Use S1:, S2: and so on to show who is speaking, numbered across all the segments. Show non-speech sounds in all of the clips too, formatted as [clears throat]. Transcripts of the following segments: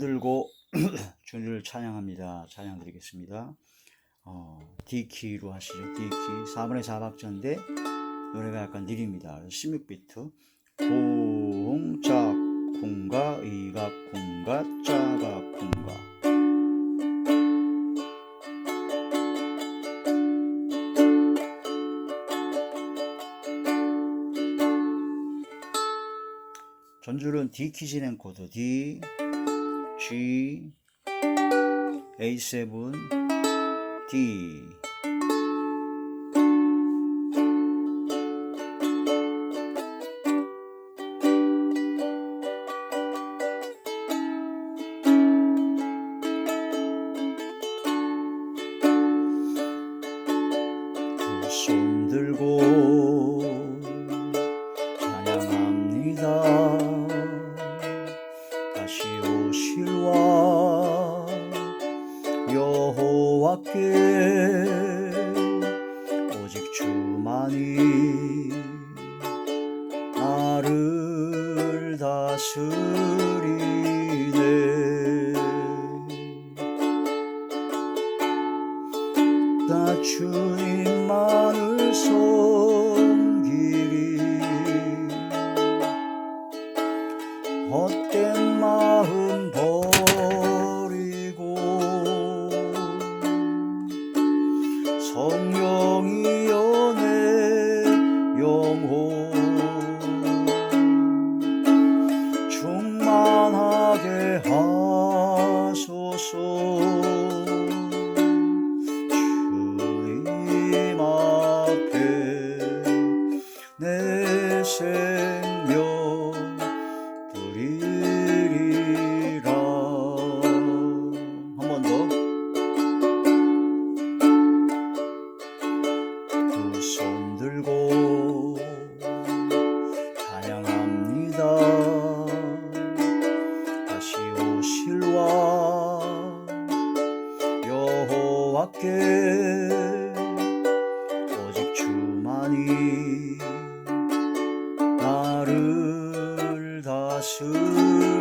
S1: 들고 [clears throat] 주님을 찬양합니다. 찬양 드리겠습니다. 어, D키로 하시죠. D키 4분의 4박자인데 노래가 약간 느립니다. 16비트 공짝 콩가 이각 콩가 짜가 콩가 전줄은 D키 진행 코드 D G A7 D 성령이 주만이 나를 다스리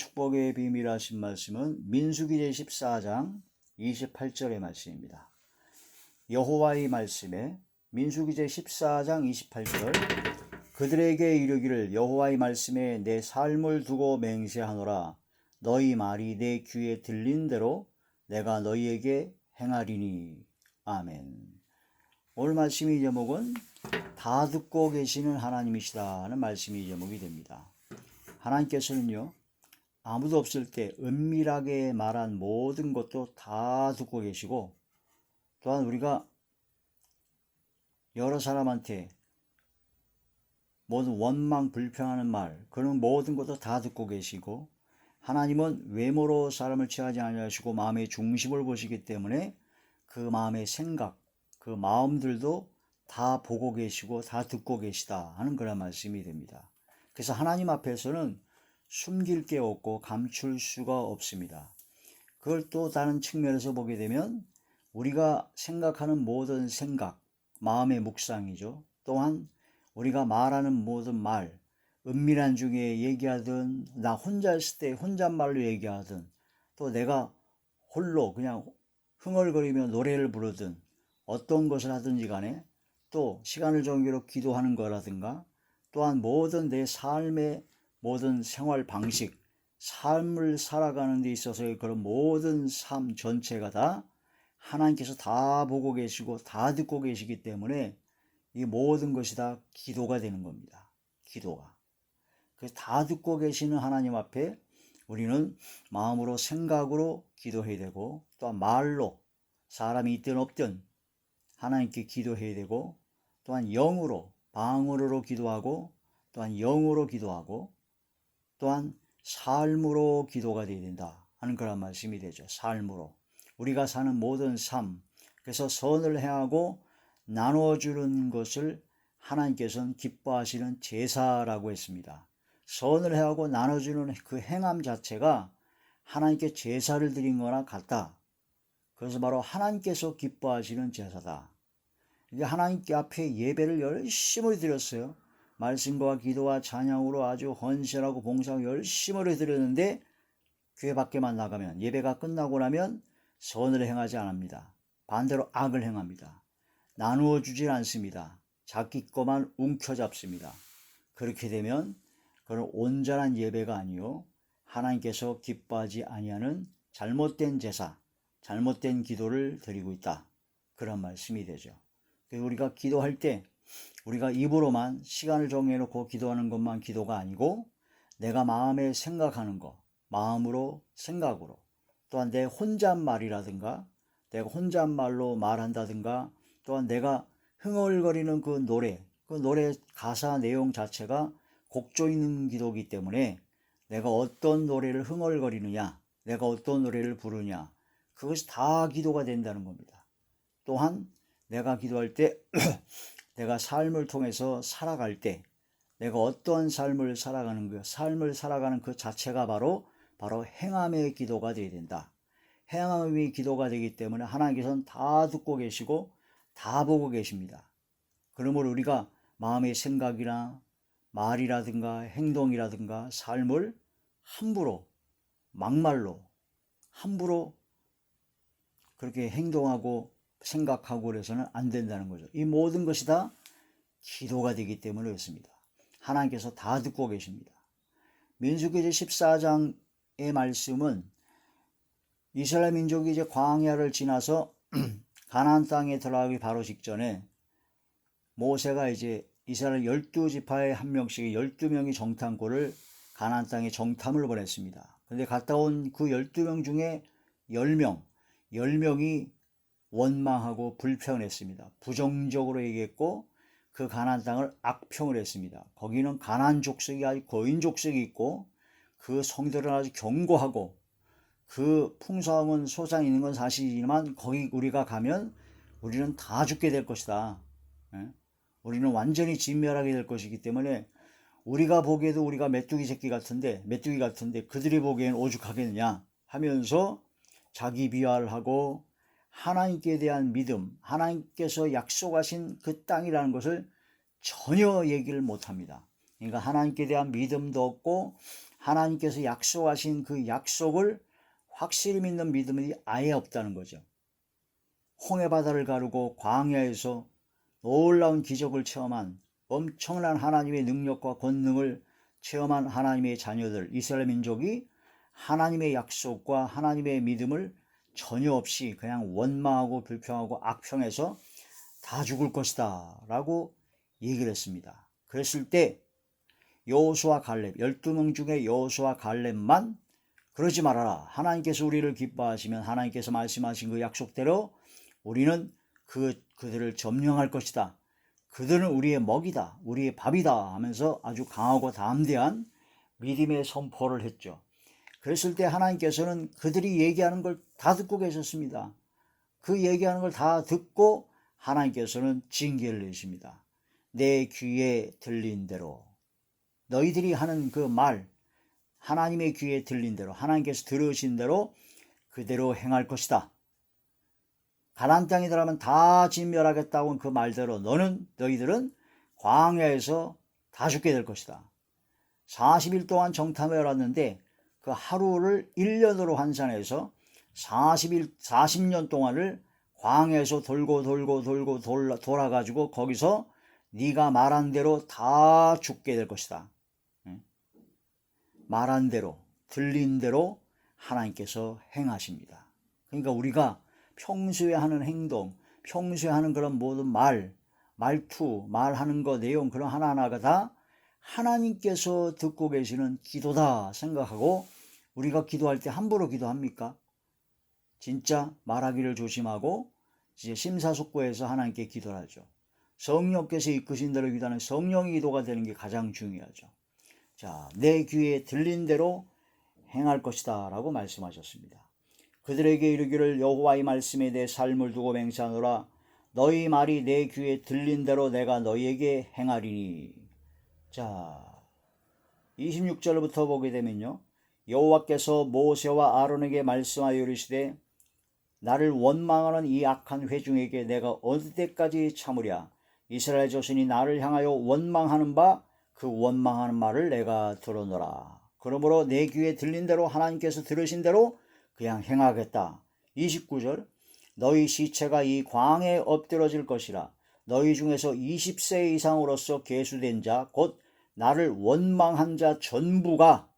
S1: 축복의 비밀하신 말씀은 민수기 제14장 28절의 말씀입니다. 여호와의 말씀에 민수기 제14장 28절 그들에게 이르기를 여호와의 말씀에 내 삶을 두고 맹세하노라 너희 말이 내 귀에 들린 대로 내가 너희에게 행하리니 아멘. 오늘 말씀의 제목은 다 듣고 계시는 하나님이시다는 말씀이 제목이 됩니다. 하나님께서는요, 아무도 없을 때 은밀하게 말한 모든 것도 다 듣고 계시고, 또한 우리가 여러 사람한테 모든 원망, 불평하는 말, 그런 모든 것도 다 듣고 계시고, 하나님은 외모로 사람을 취하지 아니하시고 마음의 중심을 보시기 때문에 그 마음의 생각, 그 마음들도 다 보고 계시고 다 듣고 계시다 하는 그런 말씀이 됩니다. 그래서 하나님 앞에서는 숨길 게 없고 감출 수가 없습니다. 그걸 또 다른 측면에서 보게 되면 우리가 생각하는 모든 생각, 마음의 묵상이죠. 또한 우리가 말하는 모든 말, 은밀한 중에 얘기하든 나 혼자 있을 때 혼잣말로 얘기하든 또 내가 홀로 그냥 흥얼거리며 노래를 부르든 어떤 것을 하든지 간에 또 시간을 정기로 기도하는 거라든가 또한 모든 내 삶의 모든 생활 방식, 삶을 살아가는 데 있어서의 그런 모든 삶 전체가 다 하나님께서 다 보고 계시고 다 듣고 계시기 때문에 이 모든 것이 다 기도가 되는 겁니다. 기도가. 그래서 다 듣고 계시는 하나님 앞에 우리는 마음으로 생각으로 기도해야 되고 또한 말로 사람이 있든 없든 하나님께 기도해야 되고 또한 영으로 방언으로 기도하고 또한 영으로 기도하고 또한 삶으로 기도가 되어야 된다 하는 그런 말씀이 되죠. 삶으로 우리가 사는 모든 삶 그래서 선을 행하고 나눠주는 것을 하나님께서는 기뻐하시는 제사라고 했습니다. 선을 행하고 나눠주는 그 행함 자체가 하나님께 제사를 드린 거나 같다. 그래서 바로 하나님께서 기뻐하시는 제사다. 이게 하나님께 앞에 예배를 열심히 드렸어요. 말씀과 기도와 찬양으로 아주 헌신하고 봉사하고 열심히 드렸는데 교회 밖에만 나가면 예배가 끝나고 나면 선을 행하지 않습니다. 반대로 악을 행합니다. 나누어 주질 않습니다. 자기 것만 움켜잡습니다. 그렇게 되면 그건 온전한 예배가 아니요 하나님께서 기뻐하지 아니하는 잘못된 제사, 잘못된 기도를 드리고 있다. 그런 말씀이 되죠. 우리가 기도할 때 우리가 입으로만 시간을 정해놓고 기도하는 것만 기도가 아니고 내가 마음에 생각하는 것, 마음으로 생각으로 또한 내 혼잣말이라든가 내가 혼잣말로 말한다든가 또한 내가 흥얼거리는 그 노래, 그 노래 가사 내용 자체가 곡조 있는 기도이기 때문에 내가 어떤 노래를 흥얼거리느냐, 내가 어떤 노래를 부르냐, 그것이 다 기도가 된다는 겁니다. 또한 내가 기도할 때 [clears throat] 내가 삶을 통해서 살아갈 때 내가 어떠한 삶을 살아가는 그 삶을 살아가는 그 자체가 바로 바로 행함의 기도가 되어야 된다. 행함의 기도가 되기 때문에 하나님께서는 다 듣고 계시고 다 보고 계십니다. 그러므로 우리가 마음의 생각이나 말이라든가 행동이라든가 삶을 함부로 막말로 함부로 그렇게 행동하고 생각하고 그래서는 안 된다는 거죠. 이 모든 것이 다 기도가 되기 때문에 그렇습니다. 하나님께서 다 듣고 계십니다. 민수기 14장의 말씀은 이스라엘 민족이 이제 광야를 지나서 [clears throat] 가나안 땅에 들어가기 바로 직전에 모세가 이제 이스라엘 열두 지파의 한 명씩 열두 명이 정탐꾼을 가나안 땅에 정탐을 보냈습니다. 근데 갔다 온 그 열두 명 중에 열 명, 열 명이 원망하고 불평했습니다. 부정적으로 얘기했고 그 가나안 땅을 악평을 했습니다. 거기는 가나안 족속이 아주 거인 족속이 있고 그 성들은 아주 견고하고 그 풍성은 소상 있는 건 사실이지만 거기 우리가 가면 우리는 다 죽게 될 것이다. 예? 우리는 완전히 진멸하게 될 것이기 때문에 우리가 보기에도 우리가 메뚜기 새끼 같은데 메뚜기 같은데 그들이 보기엔 오죽하겠느냐 하면서 자기 비하를 하고 하나님께 대한 믿음, 하나님께서 약속하신 그 땅이라는 것을 전혀 얘기를 못 합니다. 그러니까 하나님께 대한 믿음도 없고 하나님께서 약속하신 그 약속을 확실히 믿는 믿음이 아예 없다는 거죠. 홍해 바다를 가르고 광야에서 놀라운 기적을 체험한 엄청난 하나님의 능력과 권능을 체험한 하나님의 자녀들 이스라엘 민족이 하나님의 약속과 하나님의 믿음을 전혀 없이 그냥 원망하고 불평하고 악평해서 다 죽을 것이다 라고 얘기를 했습니다. 그랬을 때 여호수아 갈렙 12명 중에 여호수아 갈렙만 그러지 말아라. 하나님께서 우리를 기뻐하시면 하나님께서 말씀하신 그 약속대로 우리는 그 그들을 점령할 것이다. 그들은 우리의 먹이다. 우리의 밥이다 하면서 아주 강하고 담대한 믿음의 선포를 했죠. 그랬을 때 하나님께서는 그들이 얘기하는 걸 다 듣고 계셨습니다. 그 얘기하는 걸 다 듣고 하나님께서는 징계를 내십니다. 내 귀에 들린 대로 너희들이 하는 그 말, 하나님의 귀에 들린 대로 하나님께서 들으신 대로 그대로 행할 것이다. 가난 들어가면 다 진멸하겠다고 그 말대로 너는 너희들은 광야에서 다 죽게 될 것이다. 40일 동안 정탐해 왔는데 그 하루를 1년으로 환산해서 40일, 40년 동안을 광에서 돌고 돌고 돌고 돌아, 돌아가지고 거기서 네가 말한 대로 다 죽게 될 것이다. 말한 대로 들린 대로 하나님께서 행하십니다. 그러니까 우리가 평소에 하는 행동, 평소에 하는 그런 모든 말, 말투, 말하는 거 내용 그런 하나하나가 다 하나님께서 듣고 계시는 기도다 생각하고 우리가 기도할 때 함부로 기도합니까? 진짜 말하기를 조심하고 이제 심사숙고해서 하나님께 기도를 하죠. 성령께서 이끄신 대로 기도하는 성령의 기도가 되는 게 가장 중요하죠. 자, 내 귀에 들린 대로 행할 것이다 라고 말씀하셨습니다. 그들에게 이르기를 여호와의 말씀에 내 삶을 두고 맹세하노라 너희 말이 내 귀에 들린 대로 내가 너희에게 행하리니 자 26절부터 보게 되면요. 여호와께서 모세와 아론에게 말씀하여 이르시되 나를 원망하는 이 악한 회중에게 내가 어느 때까지 참으랴? 이스라엘 조선이 나를 향하여 원망하는 바 그 원망하는 말을 내가 들어노라. 그러므로 내 귀에 들린 대로 하나님께서 들으신 대로 그냥 행하겠다. 29절 너희 시체가 이 광에 엎드러질 것이라 너희 중에서 20세 이상으로서 계수된 자 곧 나를 원망한 자 전부가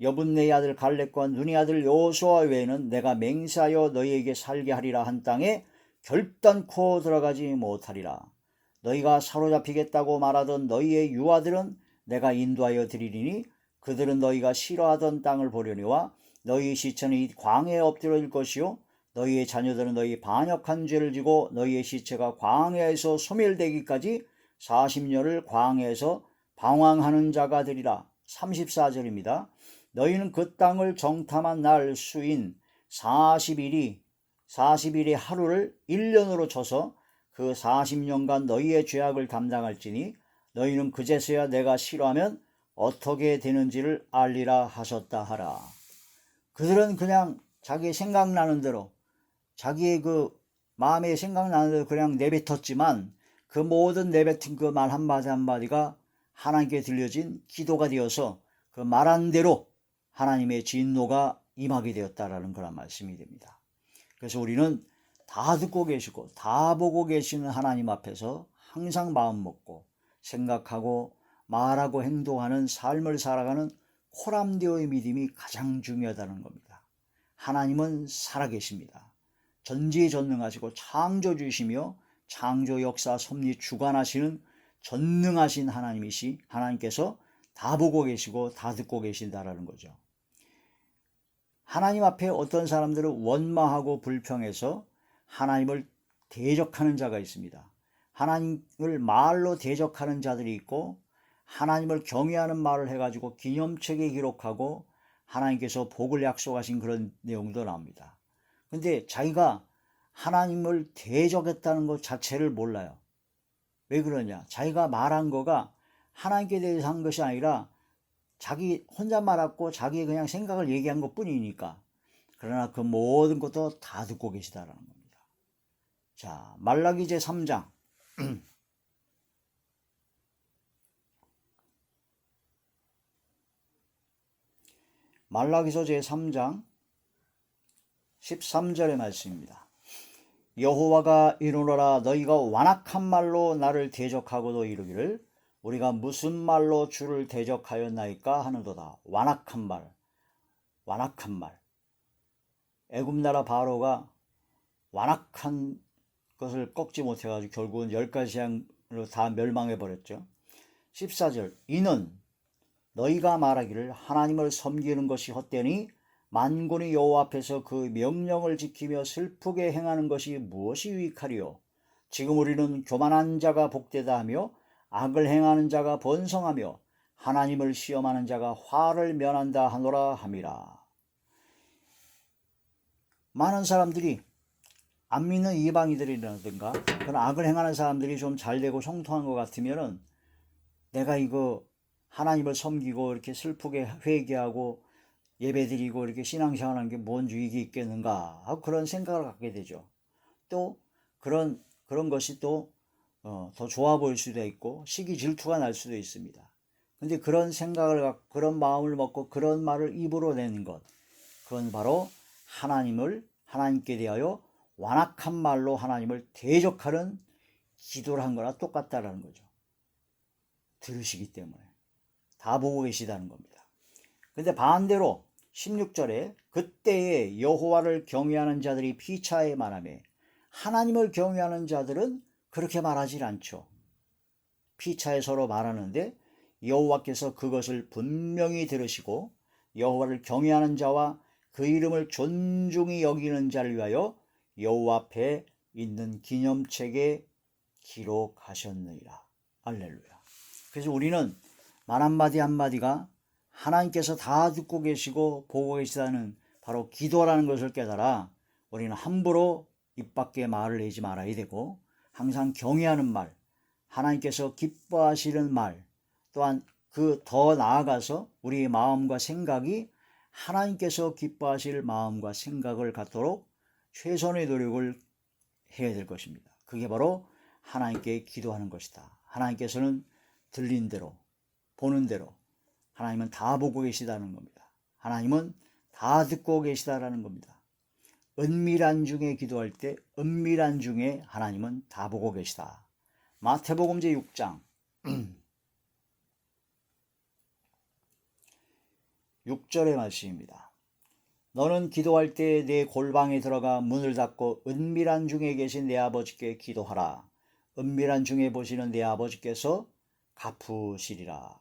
S1: 여분네 아들 갈렙과 눈의 아들 요수아 외에는 내가 맹세하여 너희에게 살게 하리라 한 땅에 결단코 들어가지 못하리라. 너희가 사로잡히겠다고 말하던 너희의 유아들은 내가 인도하여 드리리니 그들은 너희가 싫어하던 땅을 보려니와 너희 시체는 이 광에 엎드릴 것이요 너희의 자녀들은 너희 반역한 죄를 지고 너희의 시체가 광야에서 소멸되기까지 40년을 광야에서 방황하는 자가 되리라. 34절입니다. 너희는 그 땅을 정탐한 날 수인 40일이 40일의 하루를 1년으로 쳐서 그 40년간 너희의 죄악을 담당할지니 너희는 그제서야 내가 싫어하면 어떻게 되는지를 알리라 하셨다 하라. 그들은 그냥 자기 생각나는 대로 자기의 그 마음에 생각나는 대로 그냥 내뱉었지만 그 모든 내뱉은 그 말 한마디 한마디가 하나님께 들려진 기도가 되어서 그 말한 대로 하나님의 진노가 임하게 되었다라는 그런 말씀이 됩니다. 그래서 우리는 다 듣고 계시고 다 보고 계시는 하나님 앞에서 항상 마음 먹고 생각하고 말하고 행동하는 삶을 살아가는 코람디오의 믿음이 가장 중요하다는 겁니다. 하나님은 살아계십니다. 전지전능하시고 창조주시며 창조 역사 섭리 주관하시는 전능하신 하나님이시 하나님께서 다 보고 계시고 다 듣고 계신다라는 거죠. 하나님 앞에 어떤 사람들은 원망하고 불평해서 하나님을 대적하는 자가 있습니다. 하나님을 말로 대적하는 자들이 있고 하나님을 경외하는 말을 해가지고 기념책에 기록하고 하나님께서 복을 약속하신 그런 내용도 나옵니다. 근데 자기가 하나님을 대적했다는 것 자체를 몰라요. 왜 그러냐? 자기가 말한 거가 하나님께 대해서 한 것이 아니라 자기 혼자 말았고 자기 그냥 생각을 얘기한 것 뿐이니까. 그러나 그 모든 것도 다 듣고 계시다라는 겁니다. 자, 말라기 제 3장. [clears throat] 말라기서 제 3장 13절의 말씀입니다. 여호와가 이르노라 너희가 완악한 말로 나를 대적하고도 이르기를 우리가 무슨 말로 주를 대적하였나이까 하는도다. 완악한 말, 완악한 말. 애굽 나라 바로가 완악한 것을 꺾지 못해 가지고 결국은 열 가지 향으로 다 멸망해 버렸죠. 14절 이는 너희가 말하기를 하나님을 섬기는 것이 헛되니 만군의 여호와 앞에서 그 명령을 지키며 슬프게 행하는 것이 무엇이 유익하리요? 지금 우리는 교만한 자가 복되다 하며 악을 행하는 자가 번성하며 하나님을 시험하는 자가 화를 면한다 하노라 함이라. 많은 사람들이 안 믿는 이방이들이라든가 그런 악을 행하는 사람들이 좀 잘되고 형통한 것 같으면은 내가 이거 하나님을 섬기고 이렇게 슬프게 회개하고 예배드리고 이렇게 신앙생활하는 게 뭔 유익이 있겠는가 하고 그런 생각을 갖게 되죠. 또 그런 그런 것이 또 어, 더 좋아 보일 수도 있고 시기 질투가 날 수도 있습니다. 근데 그런 생각을 갖고 그런 마음을 먹고 그런 말을 입으로 내는 것 그건 바로 하나님을 하나님께 대하여 완악한 말로 하나님을 대적하는 기도를 한 거나 똑같다라는 거죠. 들으시기 때문에 다 보고 계시다는 겁니다. 근데 반대로 16절에 그때에 여호와를 경외하는 자들이 피차에 말하며 하나님을 경외하는 자들은 그렇게 말하지 않죠. 피차에 서로 말하는데 여호와께서 그것을 분명히 들으시고 여호와를 경외하는 자와 그 이름을 존중히 여기는 자를 위하여 여호와 앞에 있는 기념책에 기록하셨느니라. 알렐루야. 그래서 우리는 말 한마디 한마디가 하나님께서 다 듣고 계시고 보고 계시다는 바로 기도라는 것을 깨달아 우리는 함부로 입 밖에 말을 내지 말아야 되고 항상 경외하는 말, 하나님께서 기뻐하시는 말, 또한 그 더 나아가서 우리의 마음과 생각이 하나님께서 기뻐하실 마음과 생각을 갖도록 최선의 노력을 해야 될 것입니다. 그게 바로 하나님께 기도하는 것이다. 하나님께서는 들린 대로, 보는 대로, 하나님은 다 보고 계시다는 겁니다. 하나님은 다 듣고 계시다라는 겁니다. 은밀한 중에 기도할 때 은밀한 중에 하나님은 다 보고 계시다. 마태복음 제 6장 6절의 [clears throat] 말씀입니다. 너는 기도할 때 내 골방에 들어가 문을 닫고 은밀한 중에 계신 내 아버지께 기도하라. 은밀한 중에 보시는 내 아버지께서 갚으시리라.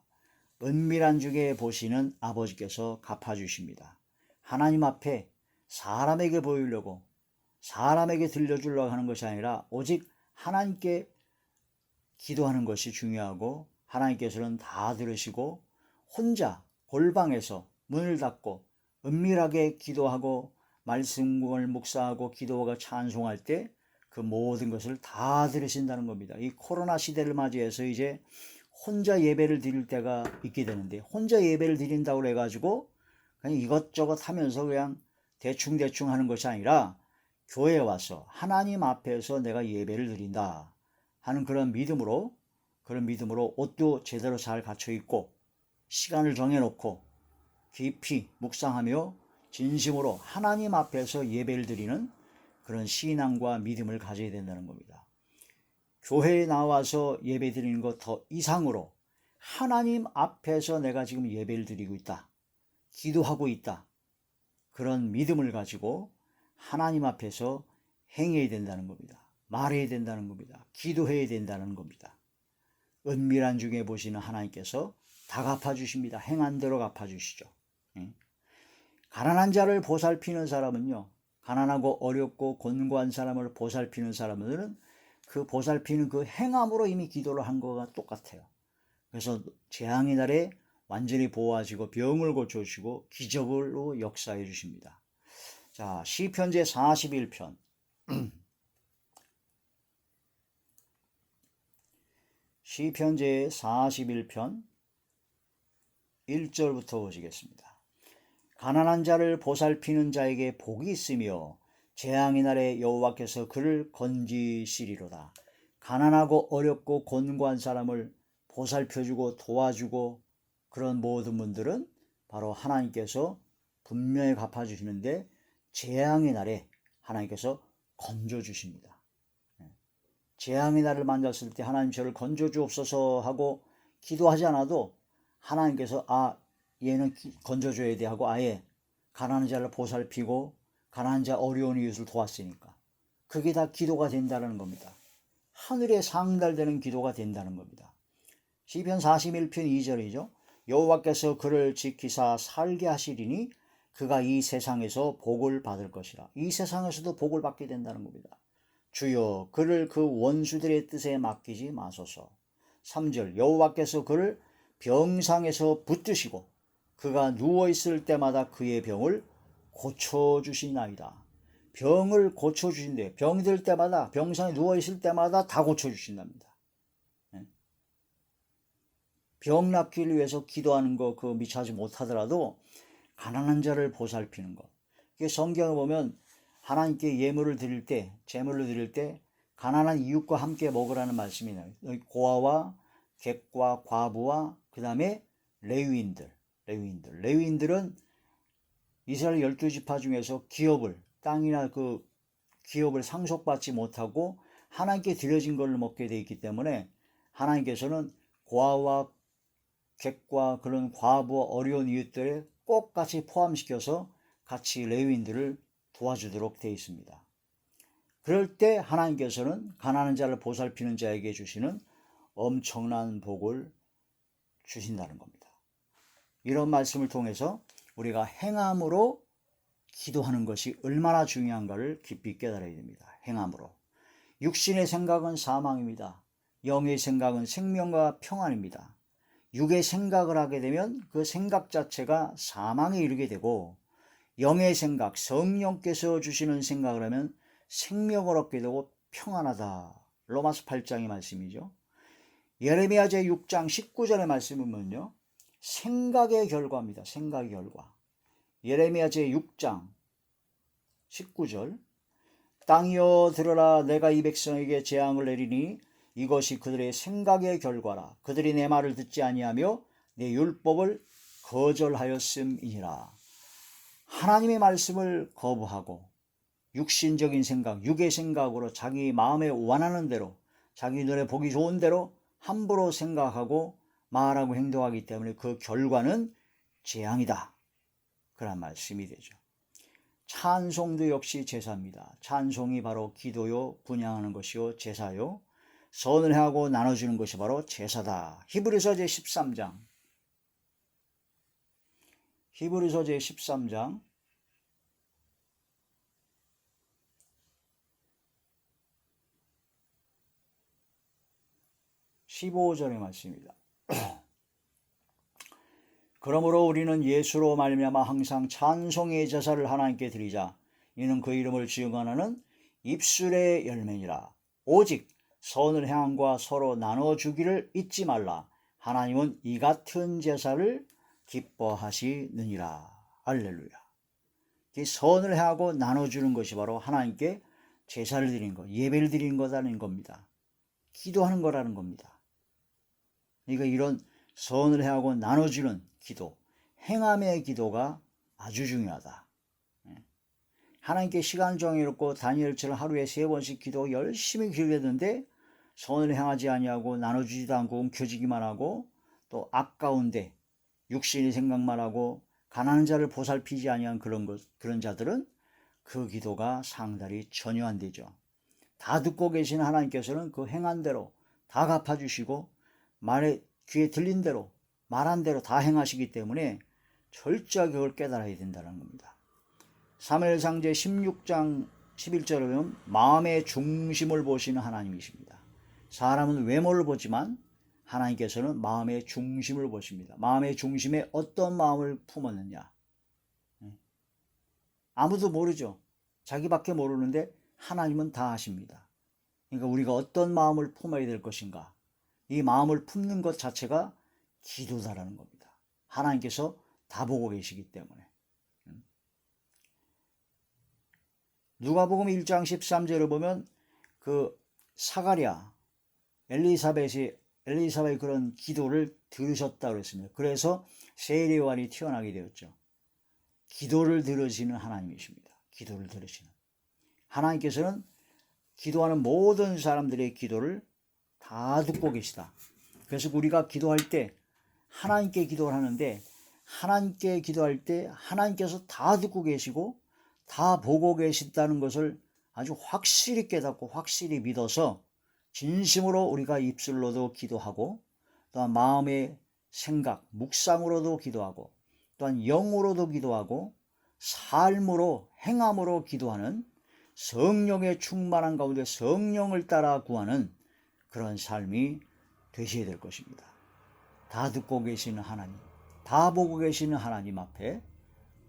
S1: 은밀한 중에 보시는 아버지께서 갚아주십니다. 하나님 앞에 사람에게 보이려고 사람에게 들려주려고 하는 것이 아니라 오직 하나님께 기도하는 것이 중요하고 하나님께서는 다 들으시고 혼자 골방에서 문을 닫고 은밀하게 기도하고 말씀을 묵상하고 기도가 찬송할 때 그 모든 것을 다 들으신다는 겁니다. 이 코로나 시대를 맞이해서 이제 혼자 예배를 드릴 때가 있게 되는데 혼자 예배를 드린다고 해가지고 그냥 이것저것 하면서 그냥 대충대충 하는 것이 아니라 교회에 와서 하나님 앞에서 내가 예배를 드린다 하는 그런 믿음으로 그런 믿음으로 옷도 제대로 잘 갖춰 입고 시간을 정해놓고 깊이 묵상하며 진심으로 하나님 앞에서 예배를 드리는 그런 신앙과 믿음을 가져야 된다는 겁니다. 교회에 나와서 예배 드리는 것 더 이상으로 하나님 앞에서 내가 지금 예배를 드리고 있다. 기도하고 있다. 그런 믿음을 가지고 하나님 앞에서 행해야 된다는 겁니다. 말해야 된다는 겁니다. 기도해야 된다는 겁니다. 은밀한 중에 보시는 하나님께서 다 갚아주십니다. 행한 대로 갚아주시죠. 가난한 자를 보살피는 사람은요, 가난하고 어렵고 곤고한 사람을 보살피는 사람들은 그 보살피는 그 행함으로 이미 기도를 한 거가 똑같아요. 그래서 재앙의 날에 완전히 보호하시고 병을 고쳐주시고 기적으로 역사해 주십니다. 자, 시편 제 41편. [clears throat] 시편 제 41편 1절부터 보시겠습니다. 가난한 자를 보살피는 자에게 복이 있으며 재앙의 날에 여호와께서 그를 건지시리로다. 가난하고 어렵고 곤고한 사람을 보살펴주고 도와주고 그런 모든 분들은 바로 하나님께서 분명히 갚아주시는데 재앙의 날에 하나님께서 건져주십니다. 예. 재앙의 날을 만졌을 때 하나님 저를 건져주옵소서 하고 기도하지 않아도 하나님께서 아 얘는 건져줘야 돼 하고 아예 가난한 자를 보살피고 가난한 자 어려운 이웃을 도왔으니까 그게 다 기도가 된다는 겁니다. 하늘에 상달되는 기도가 된다는 겁니다. 시편 41편 2절이죠. 여호와께서 그를 지키사 살게 하시리니 그가 이 세상에서 복을 받을 것이라. 이 세상에서도 복을 받게 된다는 겁니다. 주여 그를 그 원수들의 뜻에 맡기지 마소서. 3절 여호와께서 그를 병상에서 붙드시고 그가 누워 있을 때마다 그의 병을 고쳐 주시나이다. 병을 고쳐 주신대. 병이 들 때마다 병상에 누워 있을 때마다 다 고쳐 주신답니다. 예. 병 낫기를 위해서 기도하는 거 그 미처 하지 못하더라도 가난한 자를 보살피는 것. 이게 성경을 보면 하나님께 예물을 드릴 때, 제물을 드릴 때 가난한 이웃과 함께 먹으라는 말씀이 나요. 고아와 객과 과부와 그 다음에 레위인들. 레위인들. 레위인들은 이스라엘 열두 지파 중에서 기업을 땅이나 그 기업을 상속받지 못하고 하나님께 드려진 걸 먹게 돼 있기 때문에 하나님께서는 고아와 객과 그런 과부와 어려운 이웃들을 꼭 같이 포함시켜서 같이 레위인들을 도와주도록 되어 있습니다. 그럴 때 하나님께서는 가난한 자를 보살피는 자에게 주시는 엄청난 복을 주신다는 겁니다. 이런 말씀을 통해서 우리가 행함으로 기도하는 것이 얼마나 중요한가를 깊이 깨달아야 됩니다. 행함으로. 육신의 생각은 사망입니다. 영의 생각은 생명과 평안입니다. 육의 생각을 하게 되면 그 생각 자체가 사망에 이르게 되고 영의 생각, 성령께서 주시는 생각을 하면 생명을 얻게 되고 평안하다. 로마서 8장의 말씀이죠. 예레미야 제 6장 19절의 말씀을 보면요. 생각의 결과입니다. 생각의 결과. 예레미야 제 6장 19절 땅이여 들으라 내가 이 백성에게 재앙을 내리니 이것이 그들의 생각의 결과라 그들이 내 말을 듣지 아니하며 내 율법을 거절하였음이니라 하나님의 말씀을 거부하고 육신적인 생각, 육의 생각으로 자기 마음에 원하는 대로 자기 눈에 보기 좋은 대로 함부로 생각하고 말하고 행동하기 때문에 그 결과는 재앙이다. 그런 말씀이 되죠. 찬송도 역시 제사입니다. 찬송이 바로 기도요, 분양하는 것이요, 제사요. 선을 하고 나눠주는 것이 바로 제사다. 히브리서 제 13장. 히브리서 제 13장. 15절의 말씀입니다. 그러므로 우리는 예수로 말미암아 항상 찬송의 제사를 하나님께 드리자. 이는 그 이름을 증언하는 입술의 열매니라. 오직 선을 향함과 서로 나눠 주기를 잊지 말라. 하나님은 이 같은 제사를 기뻐하시느니라. 할렐루야. 이 선을 향하고 나눠주는 것이 바로 하나님께 제사를 드린 것, 예배를 드린 거라는 겁니다. 기도하는 거라는 겁니다. 그러니까 이런 선을 해하고 나눠주는 기도, 행함의 기도가 아주 중요하다. 예. 하나님께 시간 정해놓고 다니엘처럼 하루에 세 번씩 기도 열심히 기도했는데 선을 행하지 아니하고 나눠주지도 않고 움켜쥐기만 하고 또 아까운데 육신의 생각만 하고 가난한 자를 보살피지 아니한 그런 것 그런 자들은 그 기도가 상달이 전혀 안 되죠. 다 듣고 계신 하나님께서는 그 행한 대로 다 갚아주시고 말에 귀에 들린 대로 말한 대로 다 행하시기 때문에 철저하게 그걸 깨달아야 된다는 겁니다. 3일상 제 16장 11절에 보면 마음의 중심을 보시는 하나님이십니다. 사람은 외모를 보지만 하나님께서는 마음의 중심을 보십니다. 마음의 중심에 어떤 마음을 품었느냐. 네. 아무도 모르죠. 자기밖에 모르는데 하나님은 다 아십니다. 그러니까 우리가 어떤 마음을 품어야 될 것인가. 이 마음을 품는 것 자체가 기도다라는 겁니다. 하나님께서 다 보고 계시기 때문에. 음. 누가복음 1장 13절을 보면 그 사가랴 엘리사벳이 엘리사벳의 그런 기도를 들으셨다 그랬습니다. 그래서 세례요한이 태어나게 되었죠. 기도를 들으시는 하나님이십니다. 기도를 들으시는 하나님께서는 기도하는 모든 사람들의 기도를 다 듣고 계시다. 그래서 우리가 기도할 때 하나님께 기도를 하는데 하나님께 기도할 때 하나님께서 다 듣고 계시고 다 보고 계신다는 것을 아주 확실히 깨닫고 확실히 믿어서 진심으로 우리가 입술로도 기도하고 또한 마음의 생각, 묵상으로도 기도하고 또한 영으로도 기도하고 삶으로 행함으로 기도하는 성령의 충만한 가운데 성령을 따라 구하는 그런 삶이 되셔야 될 것입니다. 다 듣고 계시는 하나님, 다 보고 계시는 하나님 앞에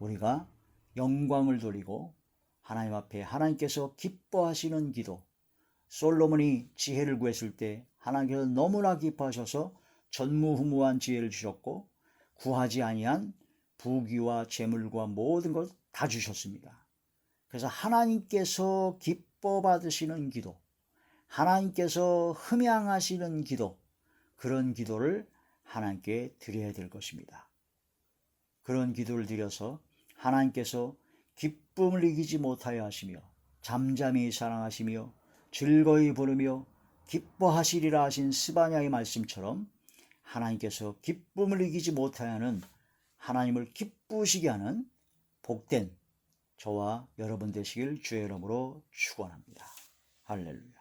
S1: 우리가 영광을 돌리고 하나님 앞에 하나님께서 기뻐하시는 기도, 솔로몬이 지혜를 구했을 때 하나님께서 너무나 기뻐하셔서 전무후무한 지혜를 주셨고 구하지 아니한 부귀와 재물과 모든 것다 주셨습니다. 그래서 하나님께서 기뻐 받으시는 기도, 하나님께서 흠양하시는 기도, 그런 기도를 하나님께 드려야 될 것입니다. 그런 기도를 드려서 하나님께서 기쁨을 이기지 못하여 하시며 잠잠히 사랑하시며 즐거이 부르며 기뻐하시리라 하신 스바냐의 말씀처럼 하나님께서 기쁨을 이기지 못하여는 하나님을 기쁘시게 하는 복된 저와 여러분 되시길 주의 이름으로 축원합니다. 할렐루야.